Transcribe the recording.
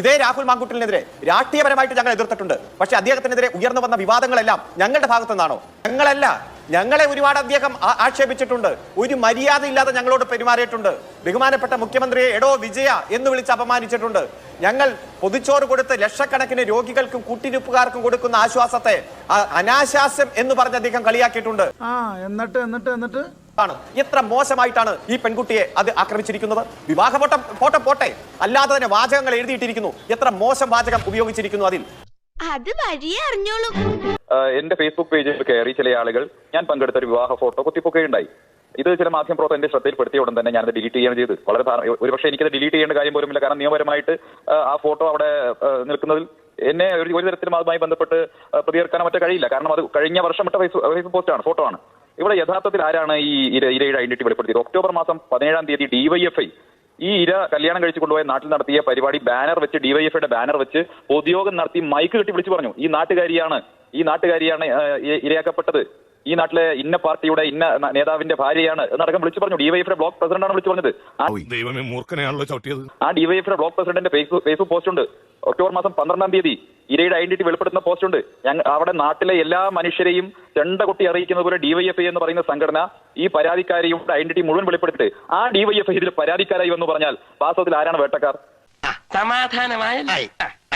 ഇതേ രാഹുൽ മാങ്കുട്ടിനെതിരെ രാഷ്ട്രീയപരമായിട്ട് ഞങ്ങൾ എതിർത്തിട്ടുണ്ട്. പക്ഷേ അദ്ദേഹത്തിനെതിരെ ഉയർന്നു വന്ന വിവാദങ്ങളെല്ലാം ഞങ്ങളുടെ ഭാഗത്തു നിന്നാണോ ഞങ്ങളല്ല. ഞങ്ങളെ ഒരുപാട് അദ്ദേഹം ആക്ഷേപിച്ചിട്ടുണ്ട്. ഒരു മര്യാദ ഇല്ലാതെ ഞങ്ങളോട് പെരുമാറിയിട്ടുണ്ട്. ബഹുമാനപ്പെട്ട മുഖ്യമന്ത്രിയെ എടോ വിജയ എന്ന് വിളിച്ച് അപമാനിച്ചിട്ടുണ്ട്. ഞങ്ങൾ പൊതിച്ചോറ് കൊടുത്ത് ലക്ഷക്കണക്കിന് രോഗികൾക്കും കൂട്ടിരിപ്പുകാർക്കും കൊടുക്കുന്ന ആശ്വാസത്തെ അനാശാസ്യം എന്ന് പറഞ്ഞ് അദ്ദേഹം കളിയാക്കിയിട്ടുണ്ട്. എന്നിട്ട് എന്നിട്ട് എന്നിട്ട്? ആണ്. എത്ര മോശമായിട്ടാണ് ഈ പെൺകുട്ടിയെ അത് ആക്രമിച്ചിരിക്കുന്നത്? വിവാഹ ഫോട്ടോ ഫോട്ടോ പോട്ടെ. അല്ലാതെ തന്നെ വാചകങ്ങൾ എഴുതിയിട്ടിരിക്കുന്നു. എത്ര മോശം വാചകം ഉപയോഗിച്ചിരിക്കുന്നു അതിൽ. അത് വഴിയേ അറിഞ്ഞോളൂ. എന്റെ ഫേസ്ബുക്ക് പേജിൽ കയറി ചില ആളുകൾ ഞാൻ പങ്കെടുത്ത ഒരു വിവാഹ ഫോട്ടോ കുത്തിപ്പൊക്കുകയുണ്ടായി. ഇത് ചില മാധ്യമപ്രവർത്തകർ എന്റെ ശ്രദ്ധയിൽപ്പെടുത്തിയ ഉടൻ തന്നെ ഞാനത് ഡിലീറ്റ് ചെയ്യാൻ ചെയ്ത് വളരെ ഒരുപക്ഷെ എനിക്കത് ഡിലീറ്റ് ചെയ്യേണ്ട കാര്യം പോലുമില്ല കാരണം നിയമപരമായിട്ട് ആ ഫോട്ടോ അവിടെ നിൽക്കുന്നതിൽ എന്നെ ഒരു ഒരു തരത്തിലും അതുമായി ബന്ധപ്പെട്ട് പ്രതികർക്കാൻ മറ്റേ കഴിയില്ല. കാരണം അത് കഴിഞ്ഞ വർഷം ഇട്ട ഫേസ്ബുക്ക് ഫേസ്ബുക്ക് പോസ്റ്റാണ് ഫോട്ടോ ആണ്. ഇവിടെ യഥാർത്ഥത്തിൽ ആരാണ് ഈ ഇര ഇരയുടെ ഐഡന്റിറ്റി വെളിപ്പെടുത്തിയത്? ഒക്ടോബർ മാസം പതിനേഴാം തീയതി ഡിവൈഎഫ്ഐ ഈ ഇര കല്യാണം കഴിച്ചു കൊണ്ടുപോയ നാട്ടിൽ നടത്തിയ പരിപാടി ബാനർ വെച്ച് ഡിവൈഎഫ്ഐയുടെ ബാനർ വെച്ച് പൊതുയോഗം നടത്തി മൈക്ക് കെട്ടി വിളിച്ചു പറഞ്ഞു ഈ നാട്ടുകാരിയാണ് ഈ നാട്ടുകാരിയാണ് ഇരയാക്കപ്പെട്ടത്. ഈ നാട്ടിലെ ഇന്ന പാർട്ടിയുടെ ഇന്ന നേതാവിന്റെ ഭാര്യയാണ് എന്നടക്കം വിളിച്ചു പറഞ്ഞു. ഡിവൈഎഫ്ഐയുടെ ബ്ലോക്ക് പ്രസിഡന്റാണ് വിളിച്ചു പറഞ്ഞത്. ദൈവമേ മൂർഖനെയാണല്ലോ ചവിട്ടിയത്. ആ ഡിവൈഎഫ്ഐയുടെ ബ്ലോക്ക് പ്രസിഡന്റിന്റെ ഫേസ്ബുക്ക് പോസ്റ്റ് ഉണ്ട് ഒക്ടോബർ മാസം പന്ത്രണ്ടാം തീയതി. ഇരയുടെ ഐഡന്റിറ്റി വെളിപ്പെടുത്തുന്ന പോസ്റ്റ് ഉണ്ട്. ഞങ്ങൾ അവിടെ നാട്ടിലെ എല്ലാ മനുഷ്യരെയും ചെണ്ട കൊട്ടി അറിയിക്കുന്ന പോലെ ഡിവൈഎഫ്ഐ എന്ന് പറയുന്ന സംഘടന ഈ പരാതിക്കാരിയുടെ ഐഡന്റിറ്റി മുഴുവൻ വെളിപ്പെടുത്തിട്ട് ആ ഡിവൈഎഫ്ഐ ഇതിൽ പരാതിക്കാരായി എന്ന് പറഞ്ഞാൽ വാസ്തവത്തിൽ ആരാണ് വേട്ടക്കാർ? സമാധാനമായ.